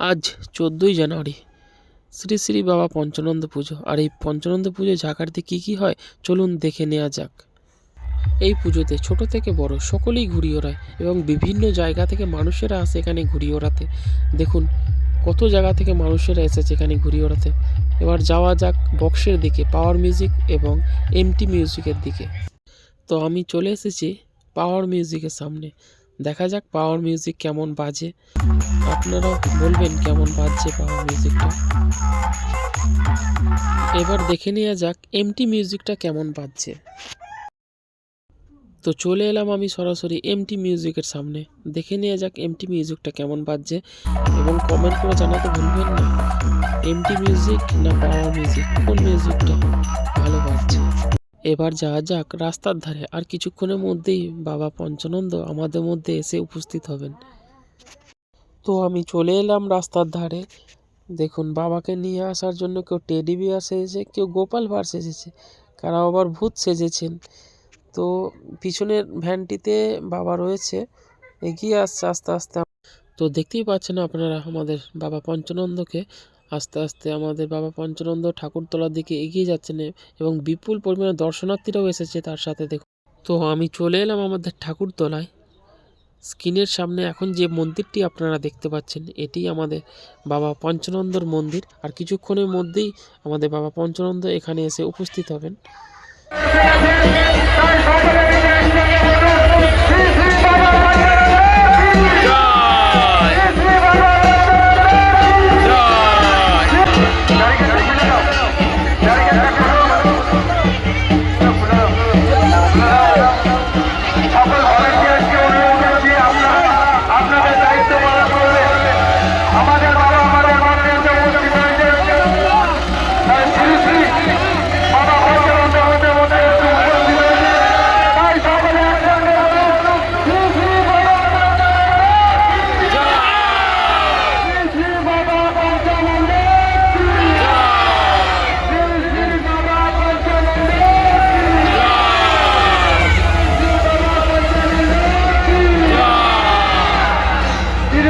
আজ চোদ্দোই জানুয়ারি। শ্রী শ্রী বাবা পঞ্চানন্দ পুজো। আর এই পঞ্চানন্দ পুজোয় ঝাঁকারতে কী কী হয়, চলুন দেখে নেওয়া যাক। এই পুজোতে ছোট থেকে বড় সকলেই ঘুড়ি ওড়ায় এবং বিভিন্ন জায়গা থেকে মানুষেরা আসে এখানে ঘুড়ি ওড়াতে। দেখুন, কত জায়গা থেকে মানুষেরা এসেছে এখানে ঘুড়ি ওড়াতে। এবার যাওয়া যাক বক্সের দিকে, পাওয়ার মিউজিক এবং এমটি মিউজিকের দিকে। তো আমি চলে এসেছি পাওয়ার মিউজিকের সামনে। দেখা যাক পাওয়ার মিউজিক কেমন বাজে। আপনারা বলবেন কেমন বাজছে পাওয়ার মিউজিকটা এবার দেখে নেওয়া যাক এমটি মিউজিকটা কেমন বাজছে। তো চলে এলাম আমি সরাসরি এমটি মিউজিকের সামনে। দেখে নেওয়া যাক এমটি মিউজিকটা কেমন বাজছে। এবং কমেন্ট করে জানাতে ভুলবেন না। এমটি মিউজিক না পাওয়ার মিউজিক কোন মিউজিকটা ভালো বাজছে? এবার যাওয়া যাক রাস্তার ধারে, আর কিছুক্ষণের মধ্যেই বাবা পঞ্চানন্দ আমাদের মধ্যে এসে উপস্থিত হবেন। তো আমি চলে এলাম রাস্তার ধারে। দেখুন, বাবাকে নিয়ে আসার জন্য কেউ টেডি বিয়ার সেজেছে, কেউ গোপাল ভাঁড় সেজেছে, কারা আবার ভূত সেজেছেন। তো পিছনের ভ্যানটিতে বাবা রয়েছে, এগিয়ে আসছে আস্তে আস্তে। তো দেখতেই পাচ্ছেন আপনারা আমাদের বাবা পঞ্চানন্দকে। আস্তে আস্তে আমাদের বাবা পঞ্চানন্দ ঠাকুরতলার দিকে এগিয়ে যাচ্ছেন এবং বিপুল পরিমাণে দর্শনার্থীরাও এসেছে তার সাথে দেখুন। তো আমি চলে এলাম আমাদের ঠাকুরতলায়। স্ক্রিনের সামনে এখন যে মন্দিরটি আপনারা দেখতে পাচ্ছেন, এটি আমাদের বাবা পঞ্চানন্দর মন্দির। আর কিছুক্ষণের মধ্যেই আমাদের বাবা পঞ্চানন্দ এখানে এসে উপস্থিত হবেন। সকল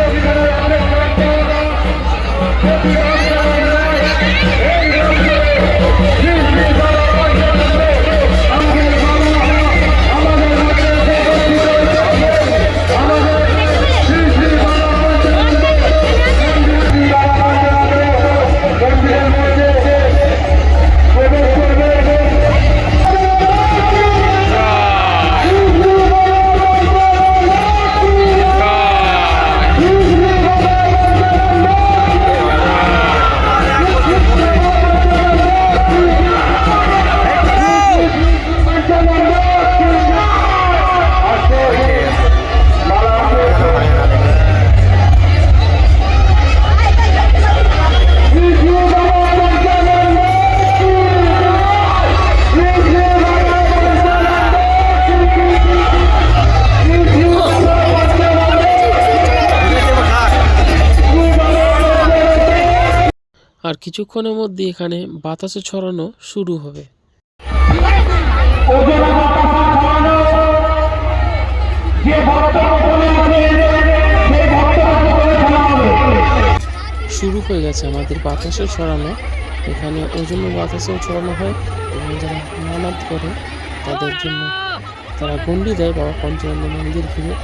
অভিযানের আমরা আর কিছুক্ষণের মধ্যে এখানে বাতাসে ছড়ানো শুরু হবে। শুরু হয়ে গেছে আমাদের বাতাসে ছড়ানো। এখানে ওজন বাতাসেও ছড়ানো হয় এবং যারা মানত করে, তাদের জন্য তারা গন্ডি দেয় বাবা পঞ্চানন্দ মন্দির ঘিরে।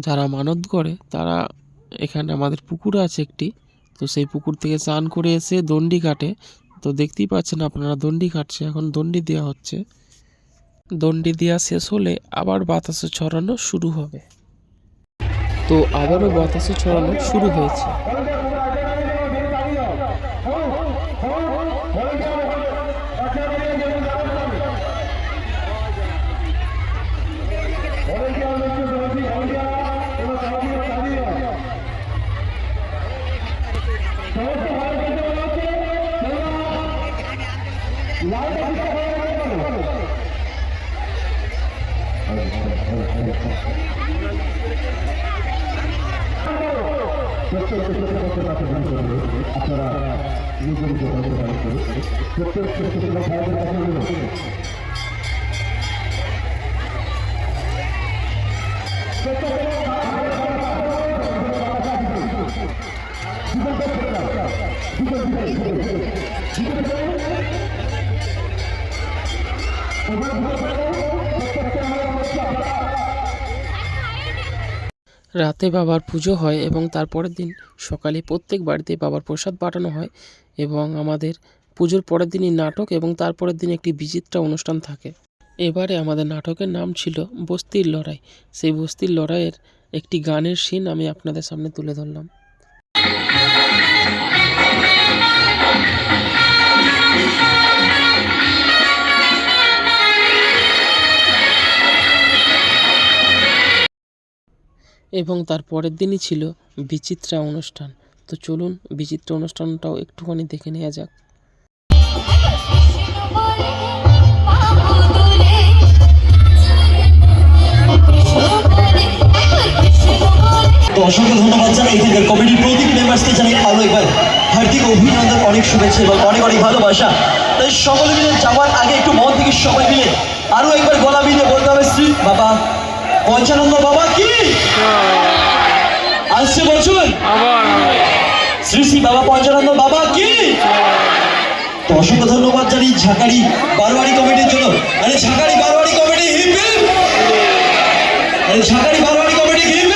যারা মানত করে, তারা এখানে আমাদের পুকুর আছে একটি। তো সেই পুকুর থেকে চান করে এসে দণ্ডি কাটে। তো দেখতেই পাচ্ছেন আপনারা, দণ্ডি কাটছে। এখন দণ্ডি দেওয়া হচ্ছে। দণ্ডি দেওয়া শেষ হলে আবার বাতাসে ছড়ানো শুরু হবে। তো আবারও বাতাসে ছড়ানো শুরু হয়েছে। আপনারা নিজের যোগাযোগ প্রত্যেক ভাইদের কাছে Thank you. রাতে বাবার পুজো হয় এবং তারপরের দিন সকালে প্রত্যেক বাড়িতে বাবার প্রসাদ পাঠানো হয় এবং আমাদের পুজোর পরের দিনই নাটক এবং তারপরের দিন একটি বিচিত্রা অনুষ্ঠান থাকে। এবারে আমাদের নাটকের নাম ছিল বস্তির লড়াই। সেই বস্তির লড়াইয়ের একটি গানের সিন আমি আপনাদের সামনে তুলে ধরলাম। এবং তার পরের দিনই ছিল বিচিত্রা অনুষ্ঠান। তো চলুন বিচিত্রা অনুষ্ঠানটাও একটুখানি দেখে নেওয়া যাক। তো অসংখ্য ধন্যবাদ জানাই এখানকার কমিটির প্রতিটি মেম্বার্সকে জানাই আরও একবার। হার্দিক অভিনন্দন, অনেক শুভেচ্ছা এবং অনেক অনেক ভালোবাসা। তাই সকলে মিলে যাওয়ার আগে একটু মন থেকে সবাই মিলে আরও একবার গলা মিলে বলতে হবে শ্রী বাবা। পঞ্চানন্দ বাবা কি? আসছে বছর শ্রী শ্রী বাবা পঞ্চানন্দ বাবা কি? তো অসংখ্য ধন্যবাদ জানি ঝাঁকারি বারোয়ারি কমিটির জন্য। আরে ঝাঁকারি বারোয়ারি কমিটি হিপ হিপ আরে ঝাঁকারি বারোয়ারি কমিটি হিপ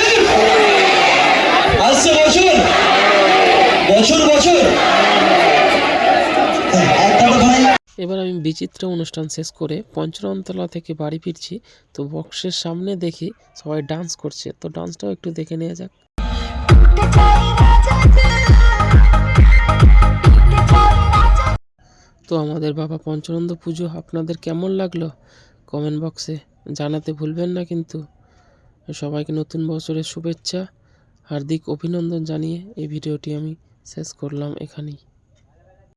এবার আমি বিচিত্র অনুষ্ঠান শেষ করে পঞ্চরণতলা থেকে বাড়ি ফিরছি। তো বক্সের সামনে দেখি সবাই ডান্স করছে। তো ডান্সটাও একটু দেখে নেওয়া যাক। তো আমাদের বাবা পঞ্চানন্দ পুজো, আপনাদের কেমন লাগল? কমেন্ট বক্সে জানাতে ভুলবেন না কিন্তু। সবাইকে নতুন বছরের শুভেচ্ছা, হার্দিক অভিনন্দন জানিয়ে এই ভিডিওটি আমি শেষ করলাম এখানেই।